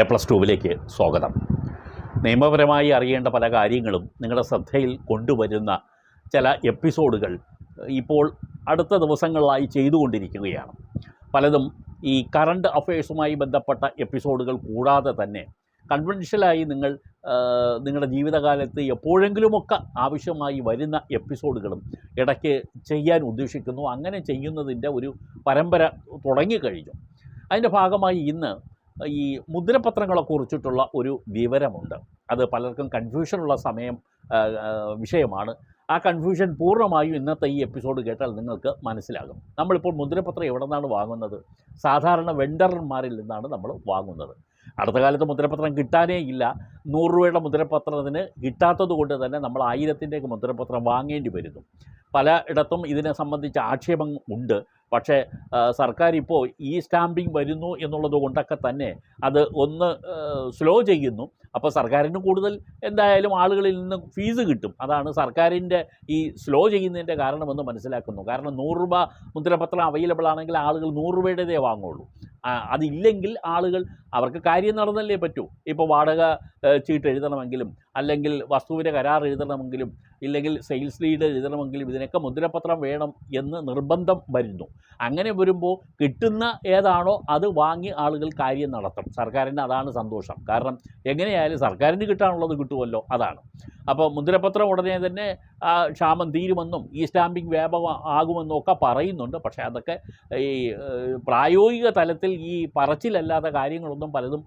A plus ടുവിലേക്ക് സ്വാഗതം. നിയമപരമായി അറിയേണ്ട പല കാര്യങ്ങളും നിങ്ങളുടെ ശ്രദ്ധയിൽ കൊണ്ടുവരുന്ന ചില എപ്പിസോഡുകൾ ഇപ്പോൾ അടുത്ത ദിവസങ്ങളിലായി ചെയ്തുകൊണ്ടിരിക്കുകയാണ്. പലതും ഈ കറണ്ട് അഫയേഴ്സുമായി ബന്ധപ്പെട്ട എപ്പിസോഡുകൾ കൂടാതെ തന്നെ കൺവെൻഷനായി നിങ്ങൾ നിങ്ങളുടെ ജീവിതകാലത്ത് എപ്പോഴെങ്കിലുമൊക്കെ ആവശ്യമായി വരുന്ന എപ്പിസോഡുകളും ഇടയ്ക്ക് ചെയ്യാൻ ഉദ്ദേശിക്കുന്നു. അങ്ങനെ ചെയ്യുന്നതിന്റെ ഒരു പരമ്പര തുടങ്ങിക്കഴിഞ്ഞു അതിന്റെ ഭാഗമായി ഇന്ന് ഈ മുദ്രപത്രങ്ങളെക്കുറിച്ചിട്ടുള്ള ഒരു വിവരമുണ്ട്. അത് പലർക്കും കൺഫ്യൂഷനുള്ള സമയം വിഷയമാണ്. ആ കൺഫ്യൂഷൻ പൂർണമായും ഇന്നത്തെ ഈ എപ്പിസോഡ് കേട്ടാൽ നിങ്ങൾക്ക് മനസ്സിലാകും. നമ്മളിപ്പോൾ മുദ്രപത്രം എവിടെ നിന്നാണ് വാങ്ങുന്നത്? സാധാരണ വെണ്ടർമാരിൽ നിന്നാണ് നമ്മൾ വാങ്ങുന്നത്. അടുത്ത കാലത്ത് മുദ്രപത്രം കിട്ടാനേ ഇല്ല. നൂറ് രൂപയുടെ മുദ്രപത്രത്തിന് കിട്ടാത്തത് കൊണ്ട് തന്നെ നമ്മൾ ആയിരത്തിന്റെയൊക്കെ മുദ്രപത്രം വാങ്ങേണ്ടി വരുന്നു. പലയിടത്തും ഇതിനെ സംബന്ധിച്ച് ആക്ഷേപം ഉണ്ട്. പക്ഷേ സർക്കാർ ഇപ്പോൾ ഈ സ്റ്റാമ്പിംഗ് വരുന്നു എന്നുള്ളത് കൊണ്ടൊക്കെ തന്നെ അത് ഒന്ന് സ്ലോ ചെയ്യുന്നു. അപ്പോൾ സർക്കാരിന് കൂടുതൽ എന്തായാലും ആളുകളിൽ നിന്ന് ഫീസ് കിട്ടും. അതാണ് സർക്കാരിന്റെ ഈ സ്ലോ ചെയ്യുന്നതിന്റെ കാരണമെന്ന് മനസ്സിലാക്കുന്നു. കാരണം നൂറ് രൂപ മുദ്രപത്രം അവൈലബിൾ ആണെങ്കിൽ ആളുകൾ നൂറ് രൂപയുടേതേ വാങ്ങുള്ളൂ. അതില്ലെങ്കിൽ ആളുകൾ അവർക്ക് കാര്യം നടന്നല്ലേ പറ്റൂ. ഇപ്പോൾ വാടക ചീട്ട് എഴുതണമെങ്കിലും അല്ലെങ്കിൽ വസ്തുവിന്റെ കരാർ എഴുതണമെങ്കിലും ഇല്ലെങ്കിൽ സെയിൽസ് ലീഡ് എഴുതണമെങ്കിലും ഇതിനൊക്കെ മുദ്രപത്രം വേണം എന്ന് നിർബന്ധം വരുന്നു. അങ്ങനെ വരുമ്പോൾ കിട്ടുന്ന ഏതാണോ അത് വാങ്ങി ആളുകൾ കാര്യം നടത്തും. സർക്കാരിന് അതാണ് സന്തോഷം. കാരണം എങ്ങനെയായാലും സർക്കാരിന് കിട്ടാനുള്ളത് കിട്ടുമല്ലോ അതാണ്. അപ്പോൾ മുദ്രപത്രം ഉടനെ തന്നെ ക്ഷാമം തീരുമെന്നും ഈ സ്റ്റാമ്പിംഗ് വ്യാപകം ആകുമെന്നും ഒക്കെ പറയുന്നുണ്ട്. പക്ഷേ അതൊക്കെ ഈ പ്രായോഗിക തലത്തിൽ ഈ പറച്ചിലല്ലാത്ത കാര്യങ്ങളൊന്നും പലതും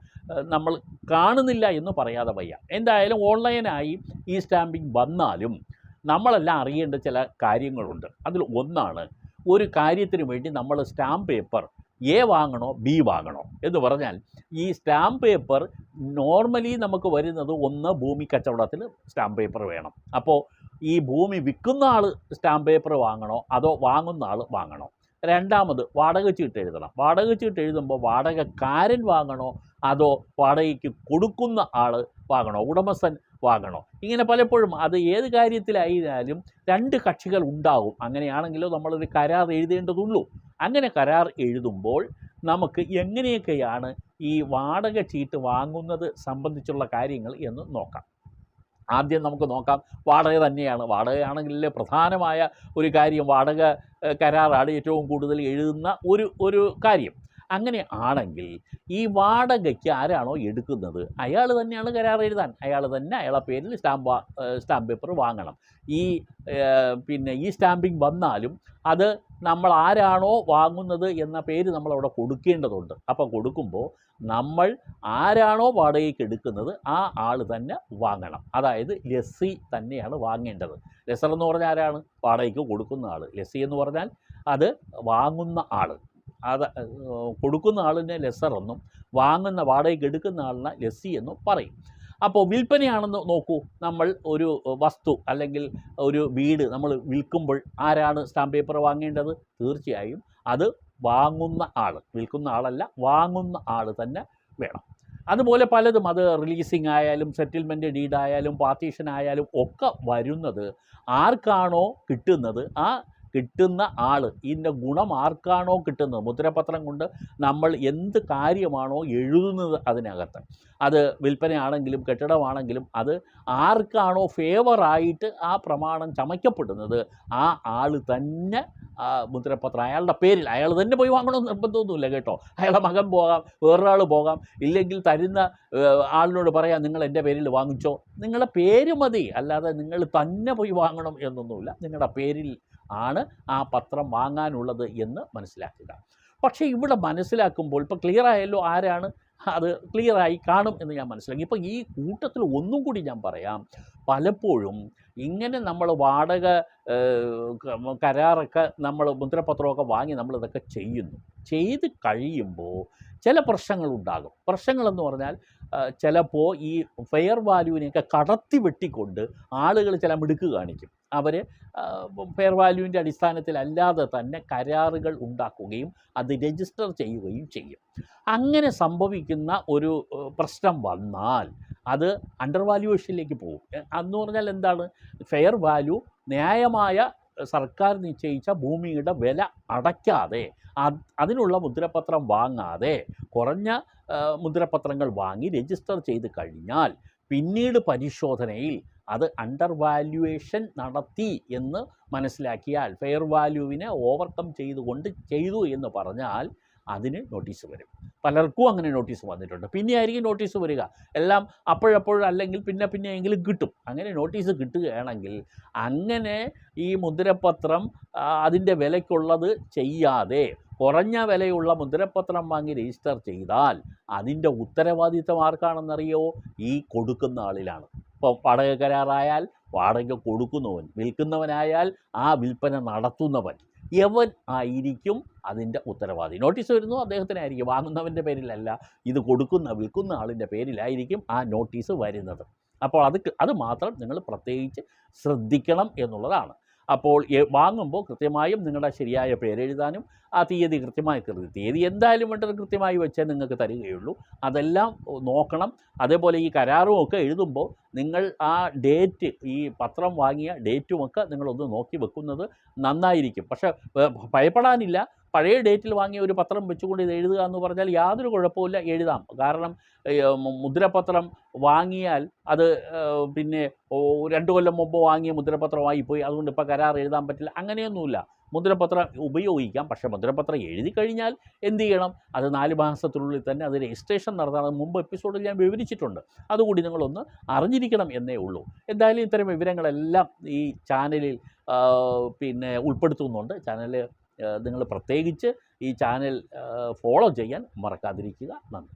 നമ്മൾ കാണുന്നില്ല എന്ന് പറയാതെ വയ്യ. എന്തായാലും ഓൺലൈനായി ഈ സ്റ്റാമ്പിംഗ് വന്നാലും നമ്മളെല്ലാം അറിയേണ്ട ചില കാര്യങ്ങളുണ്ട്. അതിൽ ഒന്നാണ് ഒരു കാര്യത്തിന് വേണ്ടി നമ്മൾ സ്റ്റാമ്പ് പേപ്പർ എ വാങ്ങണോ ബി വാങ്ങണോ എന്ന് പറഞ്ഞാൽ ഈ സ്റ്റാമ്പ് പേപ്പർ നോർമലി നമുക്ക് വരുന്നത് ഒന്ന് ഭൂമി കച്ചവടത്തിൽ സ്റ്റാമ്പ് പേപ്പർ വേണം. അപ്പോൾ ഈ ഭൂമി വിൽക്കുന്ന ആൾ സ്റ്റാമ്പ് പേപ്പർ വാങ്ങണോ അതോ വാങ്ങുന്ന ആൾ വാങ്ങണോ? രണ്ടാമത് വാടക ചീട്ട് എഴുതണം. വാടക ചീട്ട് എഴുതുമ്പോൾ വാടകക്കാരൻ വാങ്ങണോ അതോ വാടകയ്ക്ക് കൊടുക്കുന്ന ആൾ വാങ്ങണോ? ഉടമസ്ഥൻ വാങ്ങണോ? ഇങ്ങനെ പലപ്പോഴും അത് ഏത് കാര്യത്തിലായാലും രണ്ട് കക്ഷികൾ ഉണ്ടാകും അങ്ങനെയാണെങ്കിലോ നമ്മളൊരു കരാർ എഴുതേണ്ടതുള്ളൂ. അങ്ങനെ കരാർ എഴുതുമ്പോൾ നമുക്ക് എങ്ങനെയൊക്കെയാണ് ഈ വാടക ചീട്ട് വാങ്ങുന്നത് സംബന്ധിച്ചുള്ള കാര്യങ്ങൾ എന്ന് നോക്കാം. ആദ്യം നമുക്ക് നോക്കാം വാടക തന്നെയാണ്. വാടകയാണെങ്കിൽ പ്രധാനമായ ഒരു കാര്യം. വാടക കരാറാണ് ഏറ്റവും കൂടുതൽ എഴുതുന്ന ഒരു ഒരു കാര്യം. അങ്ങനെ ആണെങ്കിൽ ഈ വാടകയ്ക്ക് ആരാണോ എടുക്കുന്നത്? അയാൾ തന്നെയാണ് കരാർ എഴുതാൻ. അയാൾ തന്നെ അയാളെ പേരിൽ സ്റ്റാമ്പ് സ്റ്റാമ്പ് പേപ്പർ വാങ്ങണം. ഈ പിന്നെ ഈ സ്റ്റാമ്പിംഗ് വന്നാലും അത് നമ്മൾ ആരാണോ വാങ്ങുന്നത് എന്ന പേര് നമ്മൾ അവിടെ കൊടുക്കേണ്ടതുണ്ട്. അപ്പോൾ കൊടുക്കുമ്പോൾ നമ്മൾ ആരാണോ വാടകയ്ക്ക് എടുക്കുന്നത് ആ ആൾ തന്നെ വാങ്ങണം. അതായത് ലസ്സി തന്നെയാണ് വാങ്ങേണ്ടത്. ലെസർ എന്ന് പറഞ്ഞാൽ ആരാണ്? വാടകയ്ക്ക് കൊടുക്കുന്ന ആൾ ലസ്സി എന്ന് പറഞ്ഞാൽ അത് വാങ്ങുന്ന ആൾ അത് കൊടുക്കുന്ന ആളിനെ ലെസർ എന്നും വാങ്ങുന്ന വാടകയ്ക്ക് എടുക്കുന്ന ആളിനെ ലെസ്സി എന്നും പറയും. അപ്പോൾ വിൽപ്പനയാണെന്ന് നോക്കൂ. നമ്മൾ ഒരു വസ്തു അല്ലെങ്കിൽ ഒരു വീട് നമ്മൾ വിൽക്കുമ്പോൾ ആരാണ് സ്റ്റാമ്പ് പേപ്പർ വാങ്ങേണ്ടത്? തീർച്ചയായും അത് വാങ്ങുന്ന ആൾ വിൽക്കുന്ന ആളല്ല വാങ്ങുന്ന ആൾ തന്നെ വേണം. അതുപോലെ പലതും അത് റിലീസിങ് ആയാലും സെറ്റിൽമെന്റ് ഡീഡ് ആയാലും പാർട്ടീഷൻ ആയാലും ഒക്കെ വരുന്നത് ആർക്കാണോ കിട്ടുന്നത്? ആ കിട്ടുന്ന ആൾ ഇതിന്റെ ഗുണം ആർക്കാണോ കിട്ടുന്നത്? മുദ്രപത്രം കൊണ്ട് നമ്മൾ എന്ത് കാര്യമാണോ എഴുതുന്നത് അതിനകത്ത്. അത് വിൽപ്പനയാണെങ്കിലും കെട്ടിടമാണെങ്കിലും അത് ആർക്കാണോ ഫേവറായിട്ട് ആ പ്രമാണം ചമയ്ക്കപ്പെടുന്നത് ആ ആൾ തന്നെ മുദ്രപത്രം അയാളുടെ പേരിൽ. അയാൾ തന്നെ പോയി വാങ്ങണമെന്ന് നിർബന്ധമൊന്നുമില്ല കേട്ടോ. അയാളുടെ മകൻ പോകാം വേറൊരാൾ പോകാം. ഇല്ലെങ്കിൽ തരുന്ന ആളിനോട് പറയാം നിങ്ങൾ എന്റെ പേരിൽ വാങ്ങിച്ചോ. നിങ്ങളുടെ പേര് മതി. അല്ലാതെ നിങ്ങൾ തന്നെ പോയി വാങ്ങണം എന്നൊന്നുമില്ല. നിങ്ങളുടെ പേരിൽ ആണ് ആ പത്രം വാങ്ങാനുള്ളത് എന്ന് മനസ്സിലാക്കുക. പക്ഷേ ഇവിടെ മനസ്സിലാക്കുമ്പോൾ ഇപ്പോൾ ക്ലിയർ ആയല്ലോ ആരാണ്? അത് ക്ലിയറായി കാണും എന്ന് ഞാൻ മനസ്സിലാക്കി. ഇപ്പം ഈ കൂട്ടത്തിൽ ഒന്നും കൂടി ഞാൻ പറയാം. പലപ്പോഴും ഇങ്ങനെ നമ്മൾ വാടക കരാറൊക്കെ നമ്മൾ മുദ്രപത്രമൊക്കെ വാങ്ങി നമ്മളിതൊക്കെ ചെയ്യുന്നു. ചെയ്ത് കഴിയുമ്പോൾ ചില പ്രശ്നങ്ങളുണ്ടാകും പ്രശ്നങ്ങളെന്ന് പറഞ്ഞാൽ ചിലപ്പോൾ ഈ ഫെയർ വാല്യൂവിനെയൊക്കെ കടത്തി വെട്ടിക്കൊണ്ട് ആളുകൾ ചില മിടുക്ക് കാണിക്കും. അവർ ഫെയർ വാല്യൂവിന്റെ അടിസ്ഥാനത്തിലല്ലാതെ തന്നെ കരാറുകൾ ഉണ്ടാക്കുകയും അത് രജിസ്റ്റർ ചെയ്യുകയും ചെയ്യും. അങ്ങനെ സംഭവിക്കുന്ന ഒരു പ്രശ്നം വന്നാൽ അത് അണ്ടർ വാല്യുവേഷനിലേക്ക് പോകും. എന്ന് പറഞ്ഞാൽ എന്താണ്? ഫെയർ വാല്യൂ ന്യായമായ സർക്കാർ നിശ്ചയിച്ച ഭൂമിയുടെ വില അടയ്ക്കാതെ അത് അതിനുള്ള മുദ്രപത്രം വാങ്ങാതെ കുറഞ്ഞ മുദ്രപത്രങ്ങൾ വാങ്ങി രജിസ്റ്റർ ചെയ്ത് കഴിഞ്ഞാൽ പിന്നീട് പരിശോധനയിൽ അത് അണ്ടർ വാല്യുവേഷൻ നടത്തി എന്ന് മനസ്സിലാക്കിയാൽ ഫെയർ വാല്യൂവിനെ ഓവർകം ചെയ്തുകൊണ്ട് ചെയ്തു എന്ന് പറഞ്ഞാൽ അതിന് നോട്ടീസ് വരും. പലർക്കും അങ്ങനെ നോട്ടീസ് വന്നിട്ടുണ്ട്. പിന്നെ ആയിരിക്കും നോട്ടീസ് വരിക. എല്ലാം അപ്പോഴപ്പോഴും അല്ലെങ്കിൽ പിന്നെ പിന്നെ എങ്കിലും കിട്ടും. അങ്ങനെ നോട്ടീസ് കിട്ടുകയാണെങ്കിൽ അങ്ങനെ ഈ മുദ്രപത്രം അതിന്റെ വിലയ്ക്കുള്ളത് ചെയ്യാതെ കുറഞ്ഞ വിലയുള്ള മുദ്രപത്രം വാങ്ങി രജിസ്റ്റർ ചെയ്താൽ അതിന്റെ ഉത്തരവാദിത്തം ആർക്കാണെന്നറിയോ? ഈ കൊടുക്കുന്ന ആളിലാണ്. ഇപ്പോൾ വാടക കരാറായാൽ വാടക കൊടുക്കുന്നവൻ വിൽക്കുന്നവനായാൽ ആ വിൽപ്പന നടത്തുന്നവൻ. യവൻ ആയിരിക്കും അതിന്റെ ഉത്തരവാദി. നോട്ടീസ് വരുന്നു അദ്ദേഹത്തിനായിരിക്കും. വാങ്ങുന്നവന്റെ പേരിലല്ല ഇത് കൊടുക്കുന്ന വിൽക്കുന്ന ആളിന്റെ പേരിലായിരിക്കും ആ നോട്ടീസ് വരുന്നത്. അപ്പോൾ അത് അത് മാത്രം നിങ്ങൾ പ്രത്യേകിച്ച് ശ്രദ്ധിക്കണം എന്നുള്ളതാണ്. അപ്പോൾ വാങ്ങുമ്പോൾ കൃത്യമായും നിങ്ങളുടെ ശരിയായ പേരെഴുതാനും ആ തീയതി കൃത്യമായി കരുതി തീയതി എന്തായാലും വേണ്ടത് കൃത്യമായി വെച്ചേ നിങ്ങൾക്ക് തരികയുള്ളൂ. അതെല്ലാം നോക്കണം. അതേപോലെ ഈ കരാറും ഒക്കെ എഴുതുമ്പോൾ നിങ്ങൾ ആ ഡേറ്റ് ഈ പത്രം വാങ്ങിയ ഡേറ്റുമൊക്കെ നിങ്ങളൊന്ന് നോക്കി വെക്കുന്നത് നന്നായിരിക്കും. പക്ഷേ ഭയപ്പെടാനില്ല. പഴയ ഡേറ്റിൽ വാങ്ങിയ ഒരു പത്രം വെച്ചുകൊണ്ട് ഇത് എഴുതുക എന്ന് പറഞ്ഞാൽ യാതൊരു കുഴപ്പമില്ല എഴുതാം. കാരണം മുദ്രപത്രം വാങ്ങിയാൽ അത് പിന്നെ രണ്ടു കൊല്ലം മുമ്പ് വാങ്ങിയ മുദ്രപത്രമായി പോയി. അതുകൊണ്ട് ഇപ്പോൾ കരാർ എഴുതാൻ പറ്റില്ല. അങ്ങനെയൊന്നുമില്ല. മുദ്രപത്രം ഉപയോഗിക്കാം. പക്ഷേ മുദ്രപത്രം എഴുതി കഴിഞ്ഞാൽ എന്ത് ചെയ്യണം? അത് നാല് മാസത്തിനുള്ളിൽ തന്നെ അത് രജിസ്ട്രേഷൻ നടത്തണം മുമ്പ് എപ്പിസോഡിൽ ഞാൻ വിവരിച്ചിട്ടുണ്ട്. അതുകൂടി നിങ്ങളൊന്ന് അറിഞ്ഞിരിക്കണം എന്നേ ഉള്ളൂ. എന്തായാലും ഇത്തരം വിവരങ്ങളെല്ലാം ഈ ചാനലിൽ പിന്നെ ഉൾപ്പെടുത്തുന്നുണ്ട്. ചാനൽ നിങ്ങൾ പ്രത്യേകിച്ച് ഈ ചാനൽ ഫോളോ ചെയ്യാൻ മറക്കാതിരിക്കുക. നന്ദി.